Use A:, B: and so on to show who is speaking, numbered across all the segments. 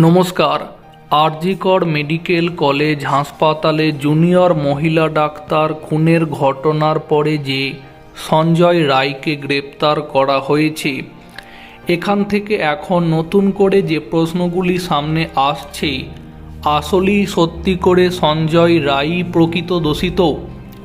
A: নমস্কার। RG Kar medical college হাসপাতালে junior মহিলা ডাক্তার খুনের ঘটনার পরে যে সঞ্জয় রায়কে গ্রেপ্তার করা হয়েছে। এখান থেকে এখন নতুন করে যে প্রশ্নগুলি সামনে আসছে, আসলেই সত্যি করে সঞ্জয় রায়ই প্রকৃত দোষিত?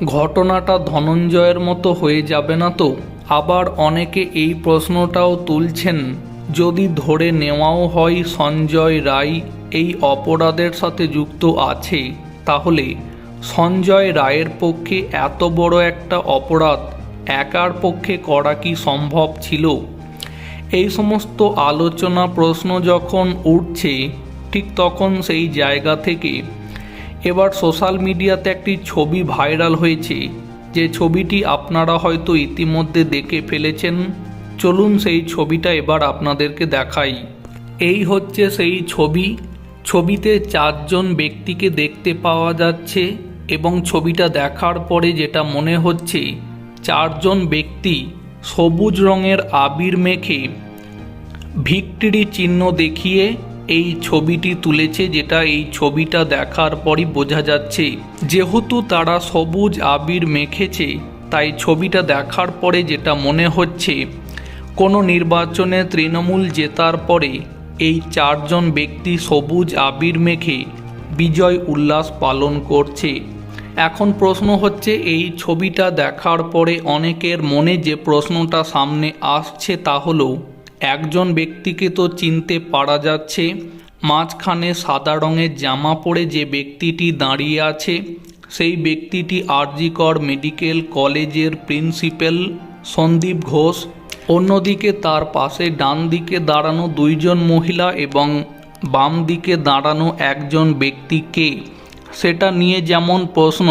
A: ঘটনাটা ধনঞ্জয়ের মতো হয়ে যাবে না তো? আবার অনেকে এই প্রশ্নটাও তুলছেন। যদি ধরে নেওয়াও হয় সঞ্জয় রায় এই অপরাধের সাথে যুক্ত আছে, তাহলে সঞ্জয় রায়ের পক্ষে এত বড় একটা অপরাধ একার পক্ষে করা কি সম্ভব ছিল? এই সমস্ত আলোচনা প্রশ্ন যখন উঠছে, ঠিক তখন সেই জায়গা থেকে এবার সোশ্যাল মিডিয়াতে একটি ছবি ভাইরাল হয়েছে। যে ছবিটি আপনারা হয়তো ইতিমধ্যে দেখে ফেলেছেন। চলুন সেই ছবিটা এবার আপনাদেরকে দেখাই। এই হচ্ছে সেই ছবি। ছবিতে চারজন ব্যক্তিকে দেখতে পাওয়া যাচ্ছে এবং ছবিটা দেখার পরে যেটা মনে হচ্ছে, চারজন ব্যক্তি সবুজ রঙের আবির মেখে ভিক্টরি চিহ্ন দেখিয়ে এই ছবিটি তুলেছে, যেটা এই ছবিটা দেখার পরই বোঝা যাচ্ছে। যেহেতু তারা সবুজ আবির মেখেছে, তাই ছবিটা দেখার পরে যেটা মনে হচ্ছে কোনো নির্বাচনে তৃণমূল জেতার পরে এই চারজন ব্যক্তি সবুজ আবির মেখে বিজয় উল্লাস পালন করছে। এখন প্রশ্ন হচ্ছে, এই ছবিটা দেখার পরে অনেকের মনে যে প্রশ্নটা সামনে আসছে তা হলো, একজন ব্যক্তিকে তো চিনতে পারা যাচ্ছে, মাঝখানে সাদা রঙের জামা পরে যে ব্যক্তিটি দাঁড়িয়ে আছে, সেই ব্যক্তিটি আরজিকর মেডিকেল কলেজের প্রিন্সিপাল সন্দীপ ঘোষ অন্যদিকে তার পাশে ডান দিকে দাঁড়ানো দুইজন মহিলা এবং বাম দিকে দাঁড়ানো একজন ব্যক্তিকে সেটা নিয়ে যেমন প্রশ্ন,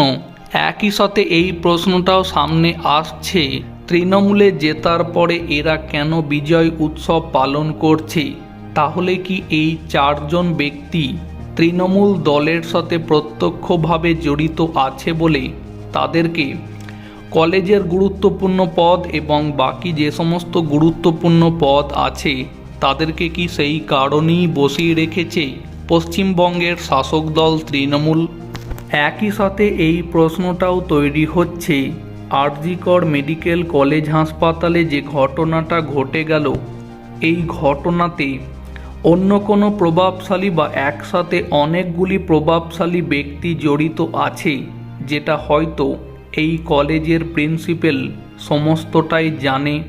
A: একই সাথে এই প্রশ্নটাও সামনে আসছে। তৃণমূলে জেতার পরে এরা কেন বিজয় উৎসব পালন করছে? তাহলে কি এই চারজন ব্যক্তি তৃণমূল দলের সাথে প্রত্যক্ষভাবে জড়িত আছে বলে তাদেরকে কলেজের গুরুত্বপূর্ণ পদ এবং বাকি যে সমস্ত গুরুত্বপূর্ণ পদ আছে, তাদেরকে কি সেই কারণেই বসিয়ে রেখেছে পশ্চিমবঙ্গের শাসক দল তৃণমূল? একই সাথে এই প্রশ্নটাও তৈরি হচ্ছে। আরজিকর মেডিকেল কলেজ হাসপাতালে যে ঘটনাটা ঘটে গেল, এই ঘটনাতে অন্য কোনো প্রভাবশালী বা একসাথে অনেকগুলি প্রভাবশালী ব্যক্তি জড়িত আছে, যেটা হয়তো এই কলেজের প্রিন্সিপাল সমস্তটাই জানে।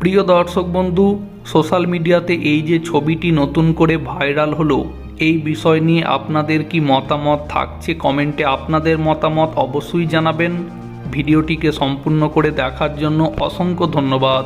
A: প্রিয় দর্শক বন্ধু, সোশ্যাল মিডিয়াতে এই যে ছবিটি নতুন করে ভাইরাল হলো, এই বিষয় নিয়ে আপনাদের কি মতামত থাকছে কমেন্টে আপনাদের মতামত অবশ্যই জানাবেন। ভিডিওটিকে সম্পূর্ণ করে দেখার জন্য অসংখ্য ধন্যবাদ।